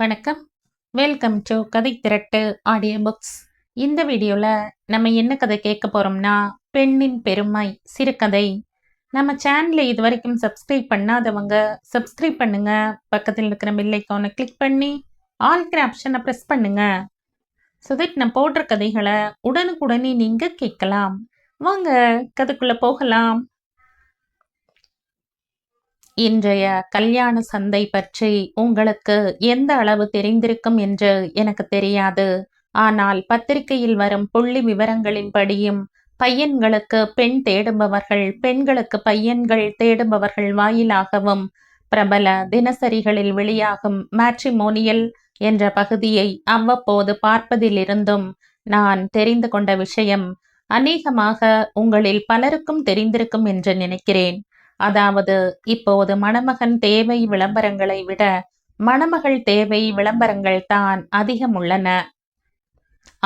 வணக்கம். Welcome to கதை திரட்டு audio books இந்த வீடியோவில் நம்ம என்ன கதை கேட்க போகிறோம்னா பெண்ணின் பெருமை சிறுகதை. நம்ம சேனலை இது வரைக்கும் சப்ஸ்கிரைப் பண்ணாதவங்க சப்ஸ்கிரைப் பண்ணுங்க. பக்கத்தில் இருக்கிற பெல் கிளிக் பண்ணி ஆல்கிற ஆப்ஷனை ப்ரெஸ் பண்ணுங்க. ஸோ தட் நான் போடுற கதைகளை உடனுக்குடனே நீங்கள் கேட்கலாம். வாங்க கதைக்குள்ளே போகலாம். இன்றைய கல்யாண சந்தை பற்றி உங்களுக்கு எந்த அளவு தெரிந்திருக்கும் என்று எனக்கு தெரியாது. ஆனால் பத்திரிகையில் வரும் புள்ளி விவரங்களின்படியும் பையன்களுக்கு பெண் தேடுபவர்கள் பெண்களுக்கு பையன்கள் தேடுபவர்கள் வாயிலாகவும் பிரபல தினசரிகளில் வெளியாகும் மேட்ரிமோனியல் என்ற பகுதியை அவ்வப்போது பார்ப்பதிலிருந்தும் நான் தெரிந்து கொண்ட விஷயம் அநேகமாக உங்களில் பலருக்கும் தெரிந்திருக்கும் என்று நினைக்கிறேன். அதாவது இப்போது மணமகன் தேவை விளம்பரங்களை விட மணமகள் தேவை விளம்பரங்கள் தான் அதிகம் உள்ளன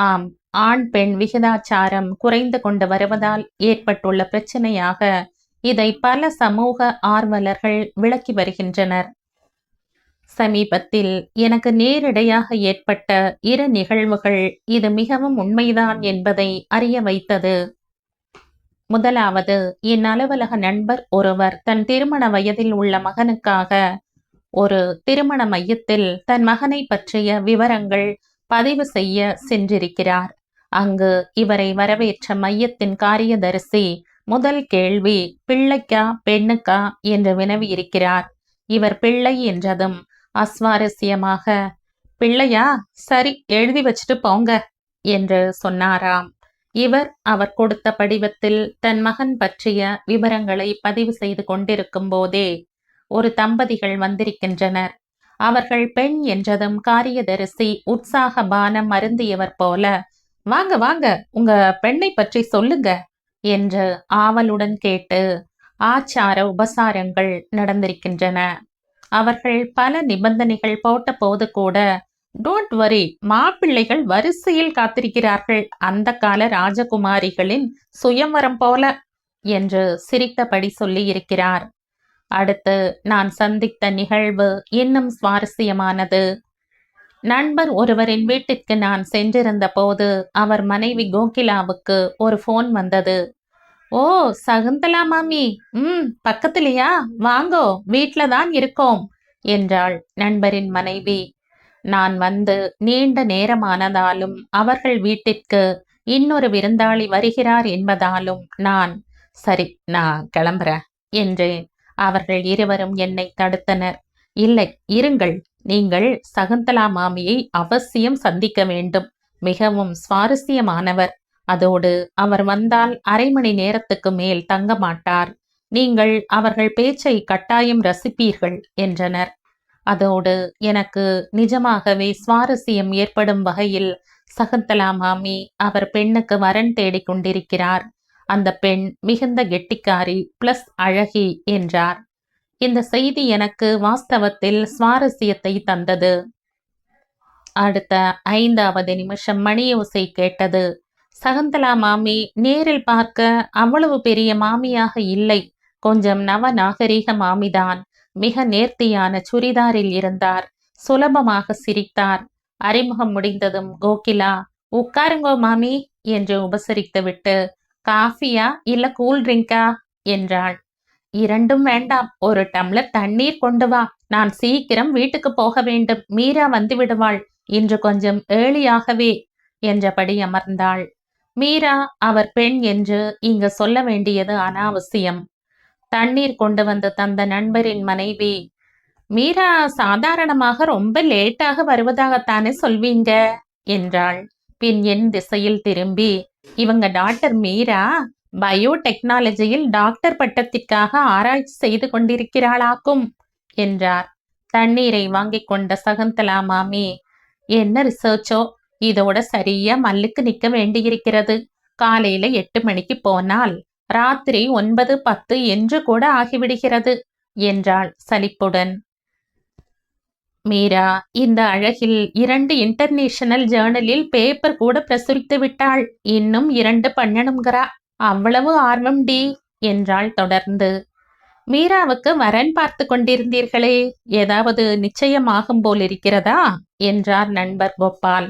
ஆம் ஆண் பெண் விகிதாச்சாரம் குறைந்து கொண்டு வருவதால் ஏற்பட்டுள்ள பிரச்சனையாக இதை பல சமூக ஆர்வலர்கள் விளக்கி வருகின்றனர். சமீபத்தில் எனக்கு நேரிடையாக ஏற்பட்ட இரு நிகழ்வுகள் இது மிகவும் உண்மைதான் என்பதை அறிய வைத்தது. முதலாவது என் அலுவலக நண்பர் ஒருவர் தன் திருமண வயதில் உள்ள மகனுக்காக ஒரு திருமண மையத்தில் தன் மகனை பற்றிய விவரங்கள் பதிவு செய்ய சென்றிருக்கிறார். அங்கு இவரை வரவேற்ற மையத்தின் காரியதரிசி முதல் கேள்வி பிள்ளைக்கா பெண்ணுக்கா? என்று வினவியிருக்கிறார். இவர் பிள்ளை என்றதும் அஸ்வாரஸ்யமாக பிள்ளையா சரி எழுதி வச்சுட்டு போங்க என்று சொன்னாராம். இவர் அவர் கொடுத்த படிவத்தில் தன் மகன் பற்றிய விவரங்களை பதிவு செய்து கொண்டிருக்கும் போதே ஒரு தம்பதிகள் வந்திருக்கின்றனர். அவர்கள் பெண் என்றதும் காரியதரிசி உற்சாக பானம் அருந்தியவர் போல வாங்க வாங்க உங்க பெண்ணை பற்றி சொல்லுங்க என்று ஆவலுடன் கேட்டு ஆச்சார உபசாரங்கள் நடந்திருக்கின்றன. அவர்கள் பல நிபந்தனைகள் போட்ட போது கூட டோன்ட் வரி மாப்பிள்ளைகள் வரிசையில் காத்திருக்கிறார்கள். அந்த கால ராஜகுமாரிகளின் சுயமரம் போல என்று சிரித்தபடி சொல்லி இருக்கிறார் அடுத்து நான் சந்தித்த நிகழ்வு இன்னும் சுவாரஸ்யமானது. நண்பர் ஒருவரின் வீட்டிற்கு நான் சென்றிருந்த போது அவர் மனைவி கோகிலாவுக்கு ஒரு ஃபோன் வந்தது. ஓ சகுந்தலா மாமி ம் பக்கத்துலையா? வாங்கோ வீட்டில தான் இருக்கோம் என்றாள் நண்பரின் மனைவி. நான் வந்து நீண்ட நேரமானதாலும் அவர்கள் வீட்டிற்கு இன்னொரு விருந்தாளி வருகிறார் என்பதாலும் நான் சரி நான் கிளம்புறேன் என்றேன் அவர்கள் இருவரும் என்னை தடுத்தனர். இல்லை இருங்கள். நீங்கள் சகுந்தலா மாமியை அவசியம் சந்திக்க வேண்டும். மிகவும் சுவாரஸ்யமானவர். அதோடு அவர் வந்தால் அரை மணி நேரத்துக்கு மேல் தங்க மாட்டார். நீங்கள் அவர்கள் பேச்சை கட்டாயம் ரசிப்பீர்கள் என்றனர். அதோடு எனக்கு நிஜமாகவே சுவாரஸ்யம் ஏற்படும் வகையில் சகுந்தலா மாமி அவர் பெண்ணுக்கு வரன் தேடிக் கொண்டிருக்கிறார். அந்த பெண் மிகுந்த கெட்டிக்காரி பிளஸ் அழகி என்றார். இந்த செய்தி எனக்கு வாஸ்தவத்தில் சுவாரஸ்யத்தை தந்தது. அடுத்த ஐந்தாவது நிமிஷம் மணியோசை கேட்டது. சகுந்தலா மாமி நேரில் பார்க்க அவ்வளவு பெரிய மாமியாக இல்லை. கொஞ்சம் நவ நாகரீக மாமிதான். மிக நேர்த்தியான சுரிதாரில் இருந்தார். சுலபமாக சிரித்தார். அறிமுகம் முடிந்ததும் கோகிலா உட்காருங்கோ மாமி என்று உபசரித்துவிட்டு காஃபியா இல்ல கூல் ட்ரிங்கா? என்றாள். இரண்டும் வேண்டாம். ஒரு டம்ளர் தண்ணீர் கொண்டு வா. நான் சீக்கிரம் வீட்டுக்கு போக வேண்டும். மீரா வந்து விடுவாள். இன்று கொஞ்சம் ஏழியாகவே என்றபடி அமர்ந்தாள். மீரா அவர் பெண் என்று இங்கு சொல்ல வேண்டியது அனாவசியம். தண்ணீர் கொண்டு வந்து தந்த நண்பரின் மனைவி மீரா சாதாரணமாக ரொம்ப லேட்டாக வருவதாகத்தானே சொல்வீங்க? என்றாள். பின் என் திசையில் திரும்பி இவங்க டாக்டர் மீரா பயோடெக்னாலஜியில் டாக்டர் பட்டத்திற்காக ஆராய்ச்சி செய்து கொண்டிருக்கிறாளாக்கும் என்றார். தண்ணீரை வாங்கிக் கொண்ட சகுந்தலா மாமி என்ன ரிசர்ச்சோ இதோட சரியா மல்லுக்கு நிக்க வேண்டியிருக்கிறது. காலையில எட்டு மணிக்கு போனால் ராத்திரி ஒன்பது பத்து என்று கூட ஆகிவிடுகிறது என்றாள் சலிப்புடன். மீரா இந்த அழகில் இரண்டு இன்டர்நேஷனல் ஜேர்னலில் பேப்பர் கூட பிரசுரித்து விட்டாள். இன்னும் இரண்டு பண்ணணுங்கிறா அவ்வளவு ஆர்வம் டி என்றாள் தொடர்ந்து. மீராவுக்கு வரன் பார்த்து கொண்டிருந்தீர்களே ஏதாவது நிச்சயமாகும் போல் இருக்கிறதா என்றார் நண்பர் கோபால்.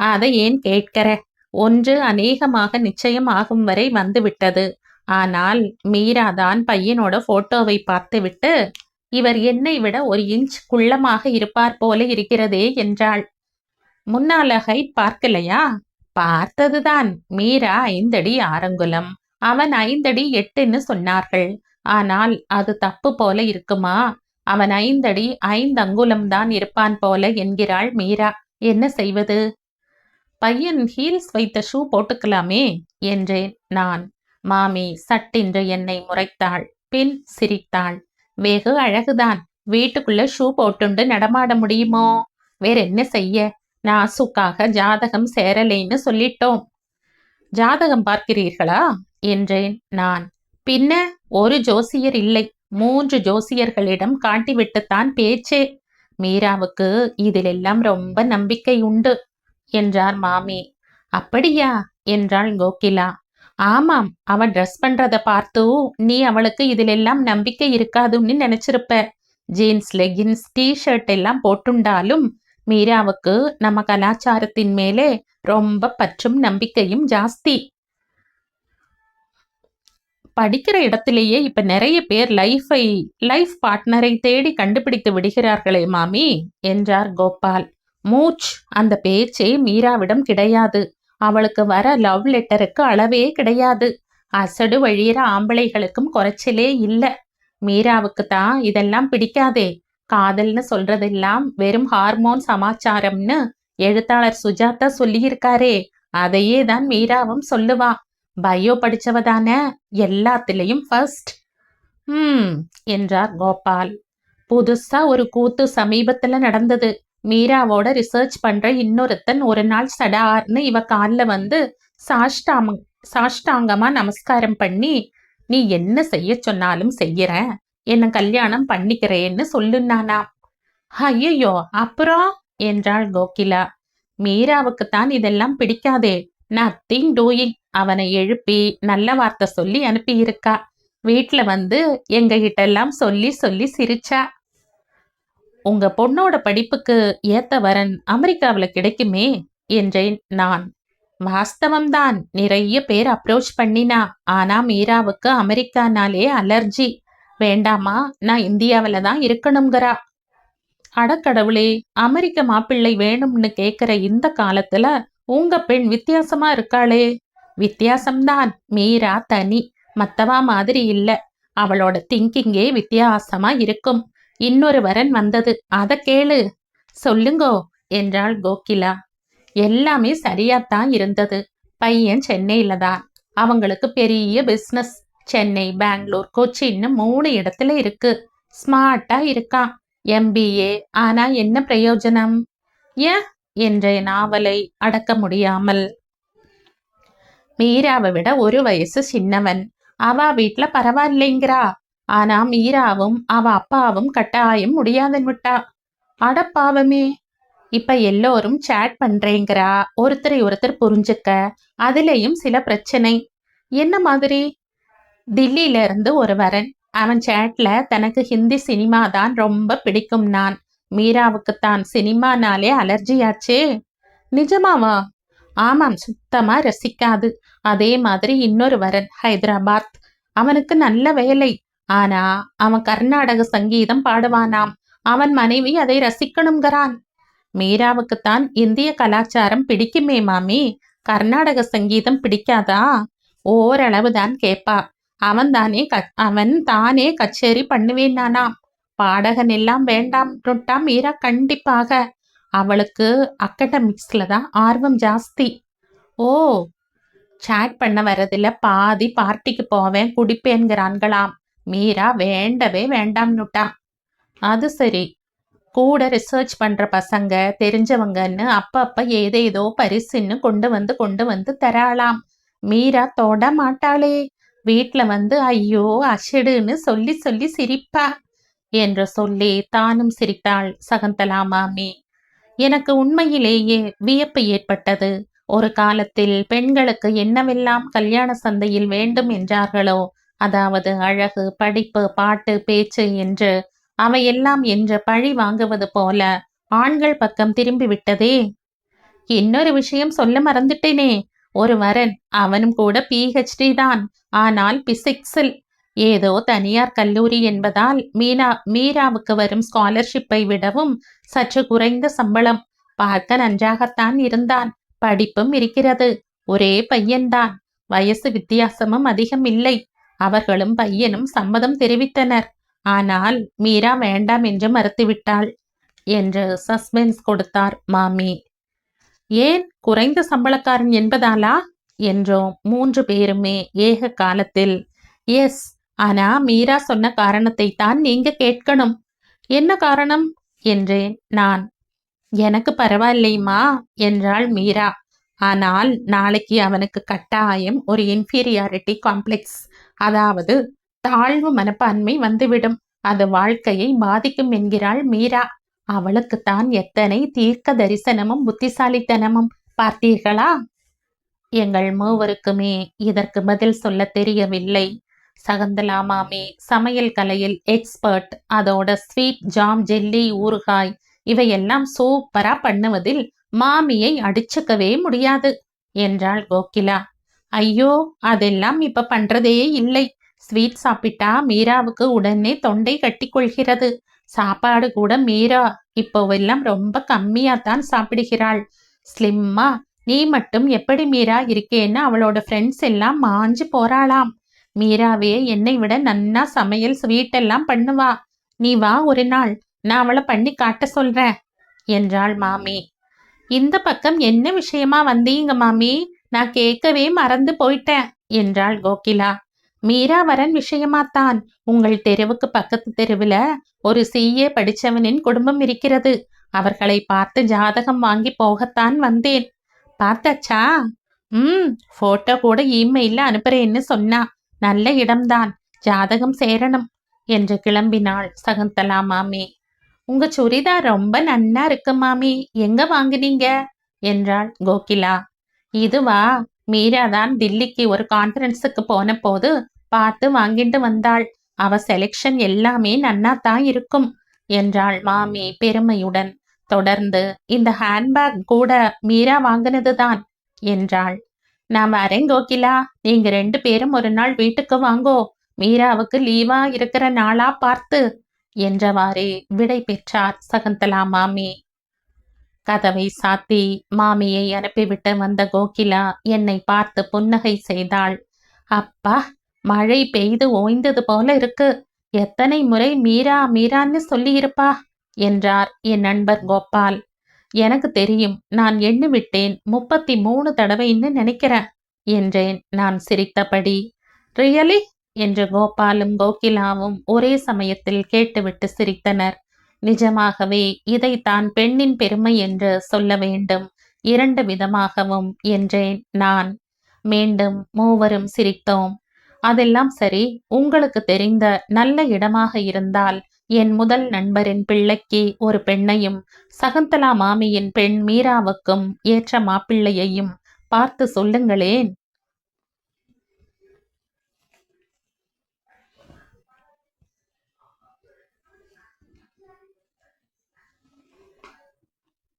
அதை ஏன் கேட்கிற? ஒன்று அநேகமாக நிச்சயம் ஆகும் வரை வந்துவிட்டது. ஆனால் மீரா தான் பையனோட போட்டோவை பார்த்துவிட்டு இவர் என்னை விட ஒரு இன்ச் குள்ளமாக இருப்பார் போல இருக்கிறதே என்றாள். முன்னால ஹைட் பார்க்கலையா? பார்த்ததுதான். மீரா ஐந்தடி ஆரங்குலம் அவன் ஐந்தடி எட்டுன்னு சொன்னார்கள். ஆனால் அது தப்பு போல இருக்குமா? அவன் ஐந்தடி ஐந்து அங்குலம் தான் இருப்பான் போல என்கிறாள் மீரா. என்ன செய்வது? பையன் ஹீல்ஸ் வைத்த ஷூ போட்டுக்கலாமே என்றேன் நான். மாமி சட்டென்று என்னை முறைத்தாள். பின் சிரித்தாள். வெகு அழகுதான். வீட்டுக்குள்ள ஷூ போட்டுண்டு நடமாட முடியுமோ? வேற என்ன செய்ய? நாசுக்காக ஜாதகம் சேரலைன்னு சொல்லிட்டோம். ஜாதகம் பார்க்கிறீர்களா? என்றேன் நான். பின்ன ஒரு ஜோசியர் இல்லை. மூன்று ஜோசியர்களிடம் காட்டிவிட்டுத்தான் பேச்சே. மீராவுக்கு இதிலெல்லாம் ரொம்ப நம்பிக்கை உண்டு என்றார் மாமி. அப்படியா? என்றாள் கோகிலா. ஆமாம் அவ ட்ரெஸ் பண்றத பார்த்து நீ அவளுக்கு இதிலெல்லாம் நம்பிக்கை இருக்காதுன்னு நினைச்சிருப்ப. ஜீன்ஸ் லெகின்ஸ் டிஷர்ட் எல்லாம் போட்டுண்டாலும் மீராவுக்கு நம்ம கலாச்சாரத்தின் மேலே ரொம்ப பற்றும் நம்பிக்கையும் ஜாஸ்தி. படிக்கிற இடத்திலேயே இப்ப நிறைய பேர் லைஃபை லைஃப் பார்ட்னரை தேடி கண்டுபிடித்து விடுகிறார்களே மாமி என்றார் கோபால். மூச் அந்த பேச்சே மீராவிடம் கிடையாது. அவளுக்கு வர லவ் லெட்டருக்கு அளவே கிடையாது. அசடு வழியிற ஆம்பளைகளுக்கும் குறைச்சலே இல்ல. மீராவுக்கு தான் இதெல்லாம் பிடிக்காதே. காதல்னு சொல்றதெல்லாம் வெறும் ஹார்மோன் சமாச்சாரம்னு எழுத்தாளர் சுஜாதா சொல்லியிருக்காரே. அதையே தான் மீராவும் சொல்லுவா. பயோ படிச்சவ தானே? எல்லாத்துலயும் ஃபர்ஸ்ட் ம் என்றார் கோபால். புதுசா ஒரு கூத்து சமீபத்துல நடந்தது. மீராவோட ரிசர்ச் பண்ற இன்னொருத்தன் ஒரு நாள் சடார்னு இவ காலில் வந்து சாஷ்டாம சாஷ்டாங்கமா நமஸ்காரம் பண்ணி நீ என்ன செய்ய சொன்னாலும் செய்யறேன். என்ன கல்யாணம் பண்ணிக்கிறேன்னு சொல்லுனானா ஐயோ அப்புறம்? என்றாள் கோகிலா. மீராவுக்குத்தான் இதெல்லாம் பிடிக்காதே. நத்திங் டூயிங் அவனை எழுப்பி நல்ல வார்த்தை சொல்லி அனுப்பியிருக்கா. வீட்டுல வந்து எங்ககிட்ட எல்லாம் சொல்லி சொல்லி சிரிச்சா. உங்க பொண்ணோட படிப்புக்கு ஏத்த வரன் அமெரிக்காவில் கிடைக்குமே என்றேன் நான். வாஸ்தவம்தான். நிறைய பேர் அப்ரோச் பண்ணினா ஆனா மீராவுக்கு அமெரிக்கானாலே அலர்ஜி வேண்டாமா? நான் இந்தியாவில தான் இருக்கணுங்கிறா அடக்கடவுளே அமெரிக்க மாப்பிள்ளை வேணும்னு கேக்குற இந்த காலத்துல உங்க பெண் வித்தியாசமா இருக்காளே. வித்தியாசம்தான். மீரா தனி. மத்தவா மாதிரி இல்ல. அவளோட திங்கிங்கே வித்தியாசமா இருக்கும். இன்னொரு வரன் வந்தது. அத கேளு. சொல்லுங்கோ என்றாள் கோகிலா. எல்லாமே சரியாத்தான் இருந்தது. பையன் சென்னையில தான். அவங்களுக்கு பெரிய பிசினஸ் சென்னை பெங்களூர் கொச்சின்னு மூணு இடத்துல இருக்கு. ஸ்மார்ட்டா இருக்கான். எம்பிஏ ஆனா என்ன பிரயோஜனம்? ஏன்? என்ற நாவலை அடக்க முடியாமல். மீராவை விட ஒரு வயசு சின்னவன். அவ வீட்ல பரவாயில்லைங்கிறா. ஆனா மீராவும் அவ அப்பாவும் கட்டாயம் முடியாதன் விட்டா. அடப்பாவமே இப்ப எல்லோரும் சேட் பண்றேங்கிறா. ஒருத்தரை ஒருத்தர் புரிஞ்சுக்க அதுலயும் சில பிரச்சனை. என்ன மாதிரி? தில்லியில இருந்து ஒரு வரன் அவன் சேட்ல தனக்கு ஹிந்தி சினிமா தான் ரொம்ப பிடிக்கும் நான். மீராவுக்குத்தான் சினிமானாலே அலர்ஜியாச்சே நிஜமாவா? ஆமாம் சுத்தமா ரசிக்காது. அதே மாதிரி இன்னொரு வரன் ஹைதராபாத். அவனுக்கு நல்ல வேலை. ஆனா அவன் கர்நாடக சங்கீதம் பாடுவானாம். அவன் மனைவி அதை ரசிக்கணுங்கிறான் மீராவுக்குத்தான் இந்திய கலாச்சாரம் பிடிக்குமே மாமி. கர்நாடக சங்கீதம் பிடிக்காதா? ஓரளவுதான் கேப்பா. அவன் தானே அவன் தானே கச்சேரி பண்ணுவேனானாம் பாடகன் எல்லாம் வேண்டாம் மீரா கண்டிப்பாக. அவளுக்கு அக்கடமிக்ஸ்ல தான் ஆர்வம் ஜாஸ்தி. ஓ சாட் பண்ண வரதில்ல பாதி பார்ட்டிக்கு போவேன் குடிப்பேன்கிறான்களாம் மீரா வேண்டவே வேண்டாம்னுட்டா அது சரி. கூட ரிசர்ச் பண்ற பசங்க தெரிஞ்சவங்கன்னு அப்பப்ப ஏதேதோ பரிசுன்னு கொண்டு வந்து கொண்டு வந்து தராளாம். மீரா தொட மாட்டாளே. வீட்ல வந்து ஐயோ அஷடுன்னு சொல்லி சொல்லி சிரிப்பா. என்று சொல்லி தானும் சிரித்தாள் சகந்தலா மாமி. எனக்கு உண்மையிலேயே வியப்பு ஏற்பட்டது. ஒரு காலத்தில் பெண்களுக்கு என்னவெல்லாம் கல்யாண சந்தையில் வேண்டும் என்றார்களோ அதாவது அழகு படிப்பு பாட்டு பேச்சு என்று அவையெல்லாம் என்று பழி வாங்குவது போல ஆண்கள் பக்கம் திரும்பி விட்டதே இன்னொரு விஷயம் சொல்ல மறந்துட்டேனே. ஒரு வரன் அவனும் கூட பிஹெச்டி தான். ஆனால் பிசிக்ஸில் ஏதோ தனியார் கல்லூரி என்பதால் மீனா மீராவுக்கு வரும் ஸ்காலர்ஷிப்பை விடவும் சற்று குறைந்த சம்பளம். பார்க்க நன்றாகத்தான் இருந்தான். படிப்பும் இருக்கிறது. ஒரே பையன்தான். வயசு வித்தியாசமும் அதிகம் இல்லை அவர்களும் பையனும் சம்மதம் தெரிவித்தனர். ஆனால் மீரா வேண்டாம் என்று மறுத்துவிட்டாள் என்று சஸ்பென்ஸ் கொடுத்தார் மாமி. ஏன்? குறைந்த சம்பளக்காரன் என்பதாலா? என்றோம் மூன்று பேருமே ஏக காலத்தில். எஸ் ஆனா மீரா சொன்ன காரணத்தை தான் நீங்க கேட்கணும். என்ன காரணம்? என்றேன் நான். எனக்கு பரவாயில்லைம்மா என்றாள் மீரா. ஆனால் நாளைக்கு அவனுக்கு கட்டாயம் ஒரு இன்ஃபீரியாரிட்டி காம்ப்ளெக்ஸ் அதாவது தாழ்வு மனப்பான்மை வந்துவிடும். அது வாழ்க்கையை பாதிக்கும் என்கிறாள் மீரா. அவளுக்குத்தான் எத்தனை தீர்க்க தரிசனமும் புத்திசாலித்தனமும் பார்த்தீர்களா? எங்கள் மூவருக்குமே இதற்கு பதில் சொல்ல தெரியவில்லை. சகந்தலா மாமி சமையல் கலையில் எக்ஸ்பர்ட் அதோட ஸ்வீட் ஜாம் ஜெல்லி ஊறுகாய் இவையெல்லாம் சூப்பரா பண்ணுவதில் மாமியை அடிச்சுக்கவே முடியாது என்றாள் கோகிலா. ஐயோ அதெல்லாம் இப்ப பண்றதே இல்லை. ஸ்வீட் சாப்பிட்டா மீராவுக்கு உடனே தொண்டை கட்டி கொள்கிறது சாப்பாடு கூட மீரா இப்போவெல்லாம் ரொம்ப கம்மியா தான் சாப்பிடுகிறாள். ஸ்லிம்மா நீ மட்டும் எப்படி மீரா இருக்கேன்னு அவளோட ஃப்ரெண்ட்ஸ் எல்லாம் மாஞ்சு போறாளாம். மீராவே என்னை விட நன்னா சமையல் ஸ்வீட் எல்லாம் பண்ணுவா. நீ வா ஒரு நாள் நான் அவளை பண்ணி காட்ட சொல்றேன் என்றாள் மாமி. இந்த பக்கம் என்ன விஷயமா வந்தீங்க மாமி? நான் கேட்கவே மறந்து போயிட்டேன் என்றாள் கோகிலா. மீரா வரன் விஷயமாத்தான். உங்கள் தெருவுக்கு பக்கத்து தெருவில் ஒரு சிஏ படிச்சவனின் குடும்பம் இருக்கிறது. அவர்களை பார்த்து ஜாதகம் வாங்கி போகத்தான் வந்தேன். பார்த்தாச்சா? ம் போட்டோ கூட இமெயில்ல அனுப்புறேன்னு சொன்னா. நல்ல இடம்தான். ஜாதகம் சேரணும் என்று கிளம்பினாள் சகுந்தலா மாமி. உங்க சுரிதார் ரொம்ப நன்னா இருக்கு மாமி. எங்க வாங்குனீங்க? என்றாள் கோகிலா. இதுவா? மீரா தான் தில்லிக்கு ஒரு கான்ஃபரன்ஸுக்கு போன போது பார்த்து வாங்கிட்டு வந்தாள். அவ செலெக்ஷன் எல்லாமே நன்னா தான் இருக்கும் என்றாள் மாமி பெருமையுடன். தொடர்ந்து இந்த ஹேண்ட்பேக் கூட மீரா வாங்கினது தான் என்றாள். நான் வரேன் கோகிலா. நீங்க ரெண்டு பேரும் ஒரு நாள் வீட்டுக்கு வாங்கோ. மீராவுக்கு லீவா இருக்கிற நாளா பார்த்து என்றவாறே விடை பெற்றார் சகந்தலா மாமி. கதவை சாத்தி மாமியை அனுப்பிவிட்டு வந்த கோகிலா என்னை பார்த்து புன்னகை செய்தாள். அப்பா மழை பெய்து ஓய்ந்தது போல இருக்கு. எத்தனை முறை மீரா மீரான்னு சொல்லியிருப்பா? என்றார் என் நண்பர் கோபால். எனக்கு தெரியும் நான் எண்ணு விட்டேன் முப்பத்தி மூணு தடவைன்னு நினைக்கிறேன் என்றேன் நான் சிரித்தபடி. ரியலி? என்று கோபாலும் கோகிலாவும் ஒரே சமயத்தில் கேட்டுவிட்டு சிரித்தனர். நிஜமாகவே இதைத்தான் பெண்ணின் பெருமை என்று சொல்ல வேண்டும். இரண்டு விதமாகவும் என்றேன் நான். மீண்டும் மூவரும் சிரித்தோம். அதெல்லாம் சரி உங்களுக்கு தெரிந்த நல்ல இடமாக இருந்தால் என் முதல் நண்பரின் பிள்ளைக்கு ஒரு பெண்ணையும் சகுந்தலா மாமியின் பெண் மீராவுக்கும் ஏற்ற மாப்பிள்ளையையும் பார்த்து சொல்லுங்களேன்.